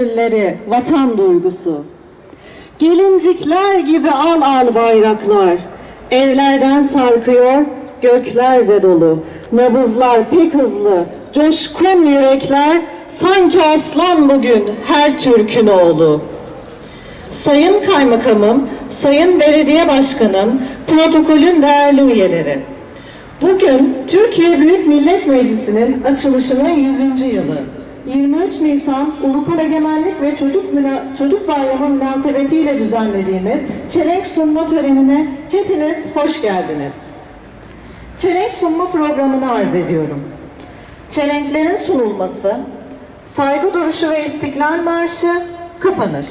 gönülleri vatan duygusu. Gelincikler gibi al al bayraklar, evlerden sarkıyor gökler de dolu. Nabızlar pek hızlı, coşkun yürekler, sanki aslan bugün her Türk'ün oğlu. Sayın Kaymakamım, Sayın Belediye Başkanım, protokolün değerli üyeleri. Bugün Türkiye Büyük Millet Meclisi'nin açılışının 100. yılı. 23 Nisan Ulusal Egemenlik ve Çocuk, Müna- Çocuk Bayramı münasebetiyle düzenlediğimiz çelenk sunma törenine hepiniz hoş geldiniz. Çelenk sunma programını arz ediyorum. Çelenklerin sunulması, saygı duruşu ve istiklal marşı, kapanış.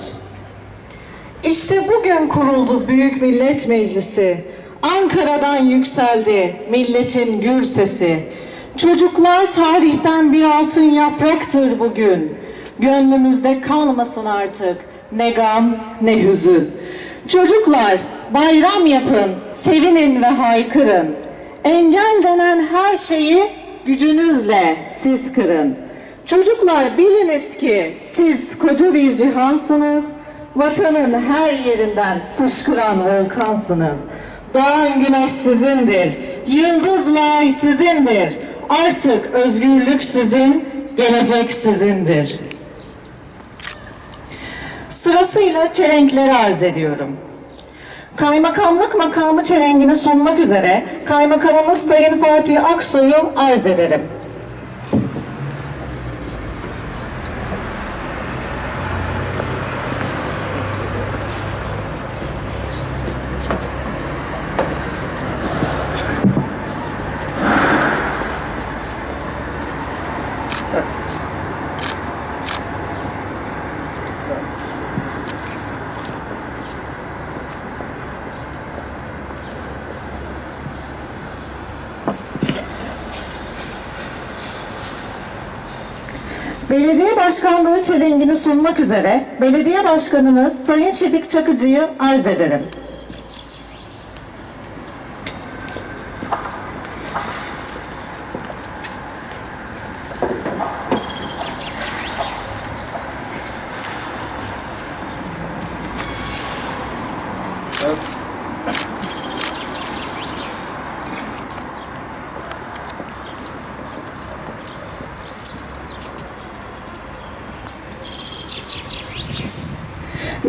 İşte bugün kuruldu Büyük Millet Meclisi. Ankara'dan yükseldi milletin gür sesi. Çocuklar tarihten bir altın yapraktır bugün. Gönlümüzde kalmasın artık ne gam ne hüzün. Çocuklar bayram yapın, sevinin ve haykırın. Engel denen her şeyi gücünüzle siz kırın. Çocuklar biliniz ki siz koca bir cihansınız. Vatanın her yerinden fışkıran volkansınız. Doğan güneş sizindir. Yıldızla ay sizindir. Artık özgürlük sizin, gelecek sizindir. Sırasıyla çelenkleri arz ediyorum. Kaymakamlık makamı çelengini sunmak üzere Kaymakamımız Sayın Fatih Aksu'yu arz ederim. Belediye başkanlığı çelengini sunmak üzere belediye başkanımız Sayın Şefik Çakıcı'yı arz ederim.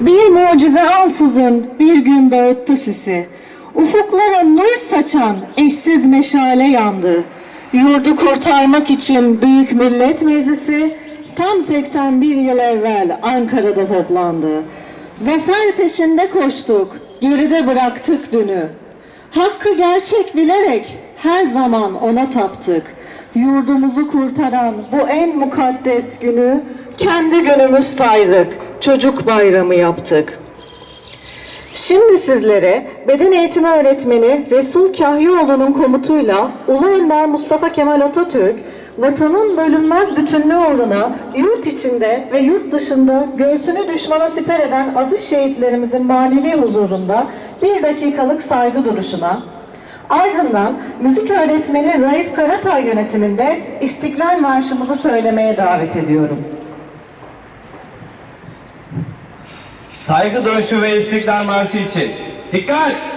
Bir mucize ansızın bir gün dağıttı sisi. Ufuklara nur saçan eşsiz meşale yandı. Yurdu kurtarmak için Büyük Millet Meclisi tam 81 yıl evvel Ankara'da toplandı. Zafer peşinde koştuk, geride bıraktık dünü. Hakkı gerçek bilerek her zaman ona taptık. Yurdumuzu kurtaran bu en mukaddes günü kendi günümüz saydık. Çocuk bayramı yaptık. Şimdi sizlere beden eğitimi öğretmeni Resul Kahyioğlu'nun komutuyla Ulu Önder Mustafa Kemal Atatürk vatanın bölünmez bütünlüğü uğruna yurt içinde ve yurt dışında göğsünü düşmana siper eden aziz şehitlerimizin manevi huzurunda bir dakikalık saygı duruşuna, ardından müzik öğretmeni Raif Karatay yönetiminde İstiklal Marşımızı söylemeye davet ediyorum. Saygı duruşu ve istiklal marşı için. Dikkat!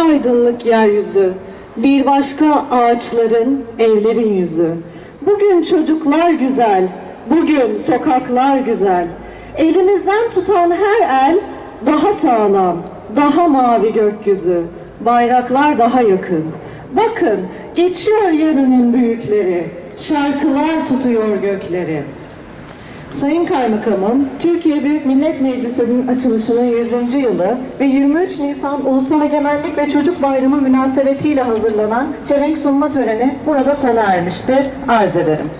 Aydınlık yeryüzü, bir başka ağaçların, evlerin yüzü. Bugün çocuklar güzel, bugün sokaklar güzel. Elimizden tutan her el daha sağlam, daha mavi gökyüzü. Bayraklar daha yakın. Bakın geçiyor yarının büyükleri, şarkılar tutuyor gökleri. Sayın Kaymakamım, Türkiye Büyük Millet Meclisi'nin açılışının 100. yılı ve 23 Nisan Ulusal Egemenlik ve Çocuk Bayramı münasebetiyle hazırlanan çelenk sunma töreni burada sona ermiştir. Arz ederim.